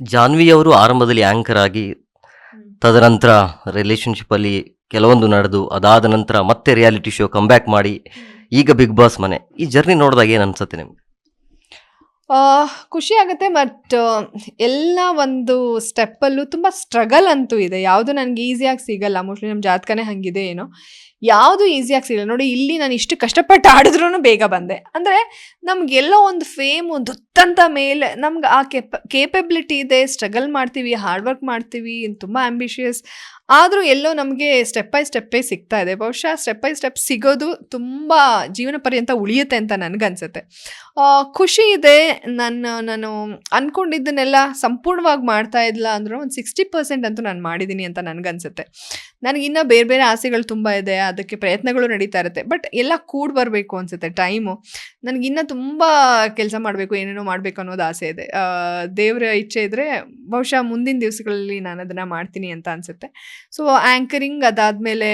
ಜಾನ್ವಿ ಅವರು ಆರಂಭದಲ್ಲಿ ಆಂಕರ್ ಆಗಿ ತದನಂತರ ರಿಲೇಷನ್ಶಿಪ್ಪಲ್ಲಿ ಕೆಲವೊಂದು ನಡೆದು ಅದಾದ ನಂತರ ಮತ್ತೆ ರಿಯಾಲಿಟಿ ಶೋ ಕಮ್ಬ್ಯಾಕ್ ಮಾಡಿ ಈಗ ಬಿಗ್ ಬಾಸ್ ಮನೆ. ಈ ಜರ್ನಿ ನೋಡಿದಾಗ ಏನು ಅನ್ಸುತ್ತೆ ನಿಮ್ಗೆ? ಖುಷಿ ಆಗುತ್ತೆ ಬಟ್ ಎಲ್ಲ ಒಂದು ಸ್ಟೆಪ್ಪಲ್ಲೂ ತುಂಬ ಸ್ಟ್ರಗಲ್ ಅಂತೂ ಇದೆ. ಯಾವುದು ನನಗೆ ಈಸಿಯಾಗಿ ಸಿಗಲ್ಲ. ಮೋಸ್ಟ್ಲಿ ನಮ್ಮ ಜಾತಕನೇ ಹಾಗಿದೆ ಏನೋ. ಯಾವುದು ಈಸಿಯಾಗಿ ಸಿಗಲ್ಲ. ನೋಡಿ, ಇಲ್ಲಿ ನಾನು ಇಷ್ಟು ಕಷ್ಟಪಟ್ಟು ಆಡಿದ್ರೂ ಬೇಗ ಬಂದೆ. ಅಂದರೆ ನಮಗೆಲ್ಲೋ ಒಂದು ಫೇಮ್ ಒಂದು ದುತ್ತಂತ ಮೇಲೆ ನಮ್ಗೆ ಆ ಕೆಪ ಕೇಪಬಿಲಿಟಿ ಇದೆ. ಸ್ಟ್ರಗಲ್ ಮಾಡ್ತೀವಿ ಹಾರ್ಡ್ ವರ್ಕ್ ಮಾಡ್ತೀವಿ, ತುಂಬ ಆ್ಯಂಬಿಷಿಯಸ್ ಆದರೂ ಎಲ್ಲೋ ನಮಗೆ ಸ್ಟೆಪ್ ಬೈ ಸ್ಟೆಪ್ಪೇ ಸಿಗ್ತಾ ಇದೆ. ಬಹುಶಃ ಸ್ಟೆಪ್ ಬೈ ಸ್ಟೆಪ್ ಸಿಗೋದು ತುಂಬ ಜೀವನ ಪರ್ಯಂತ ಉಳಿಯುತ್ತೆ ಅಂತ ನನಗನ್ಸುತ್ತೆ. ಖುಷಿ ಇದೆ. ನಾನು ನಾನು ಅಂದ್ಕೊಂಡಿದ್ದನ್ನೆಲ್ಲ ಸಂಪೂರ್ಣವಾಗಿ ಮಾಡ್ತಾ ಇದ್ಲ ಅಂದ್ರೆ ಒಂದು ಸಿಕ್ಸ್ಟಿ ಪರ್ಸೆಂಟ್ ಅಂತೂ ನಾನು ಮಾಡಿದ್ದೀನಿ ಅಂತ ನನಗನ್ಸುತ್ತೆ. ನನಗಿನ್ನೂ ಬೇರೆ ಬೇರೆ ಆಸೆಗಳು ತುಂಬ ಇದೆ, ಅದಕ್ಕೆ ಪ್ರಯತ್ನಗಳು ನಡೀತಾ ಇರುತ್ತೆ, ಬಟ್ ಎಲ್ಲ ಕೂಡಿ ಬರಬೇಕು ಅನ್ಸುತ್ತೆ ಟೈಮು. ನನಗಿನ್ನೂ ತುಂಬ ಕೆಲಸ ಮಾಡಬೇಕು, ಏನೇನೋ ಮಾಡಬೇಕು ಅನ್ನೋದು ಆಸೆ ಇದೆ. ದೇವರ ಇಚ್ಛೆ ಇದ್ದರೆ ಬಹುಶಃ ಮುಂದಿನ ದಿವಸಗಳಲ್ಲಿ ನಾನು ಅದನ್ನು ಮಾಡ್ತೀನಿ ಅಂತ ಅನಿಸುತ್ತೆ. ಸೊ ಆ್ಯಂಕರಿಂಗ್ ಅದಾದಮೇಲೆ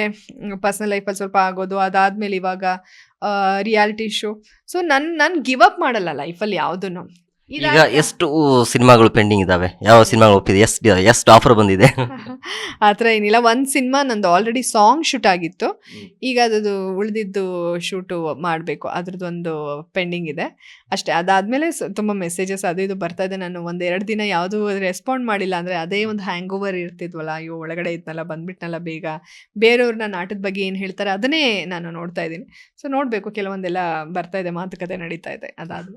ಪರ್ಸ್ನಲ್ ಲೈಫಲ್ಲಿ ಸ್ವಲ್ಪ ಆಗೋದು, ಅದಾದಮೇಲೆ ಇವಾಗ ರಿಯಾಲಿಟಿ ಶೋ ಸೊ ನನ್ನ ನಾನು ಗಿವ್ ಅಪ್ ಮಾಡಲ್ಲ ಲೈಫಲ್ಲಿ ಯಾವುದನ್ನು ಈಗ ಎಷ್ಟು ಸಿನಿಮಾಗಳು ಪೆಂಡಿಂಗ್ ಇದಾವೆ? ಯಾವ ಸಿನಿಮಾಗಳು ಒಪ್ಪಿದೆ? ಎಷ್ಟು ಎಷ್ಟು ಆಫರ್ ಬಂದಿದೆ? ಆ ಥರ ಏನಿಲ್ಲ ಒಂದು ಸಿನಿಮಾ ನಂದು ಆಲ್ರೆಡಿ ಸಾಂಗ್ ಶೂಟ್ ಆಗಿತ್ತು. ಈಗ ಅದದು ಉಳಿದಿದ್ದು ಶೂಟು ಮಾಡಬೇಕು. ಅದ್ರದ್ದು ಒಂದು ಪೆಂಡಿಂಗ್ ಇದೆ. ಅಷ್ಟೇ ಅದಾದಮೇಲೆ ತುಂಬ ಮೆಸೇಜಸ್ ಅದು ಇದು ಬರ್ತಾ ಇದೆ. ನಾನು ಒಂದು ಎರಡು ದಿನ ಯಾವುದೂ ರೆಸ್ಪಾಂಡ್ ಮಾಡಿಲ್ಲ ಅಂದರೆ ಅದೇ ಒಂದು ಹ್ಯಾಂಗ್ ಓವರ್ ಇರ್ತಿದ್ವಲ್ಲ. ಅಯ್ಯೋ ಒಳಗಡೆ ಇದ್ನಲ್ಲ ಬಂದ್ಬಿಟ್ನಲ್ಲ ಬೇಗ. ಬೇರೆಯವ್ರನ್ನ ನಾಟದ ಬಗ್ಗೆ ಏನು ಹೇಳ್ತಾರೆ ಅದನ್ನೇ ನಾನು ನೋಡ್ತಾ ಇದ್ದೀನಿ. ಸೊ ನೋಡಬೇಕು. ಕೆಲವೊಂದೆಲ್ಲ ಬರ್ತಾ ಇದೆ ಮಾತುಕತೆ ನಡೀತಾ ಇದೆ. ಅದಾದ್ಮೇಲೆ.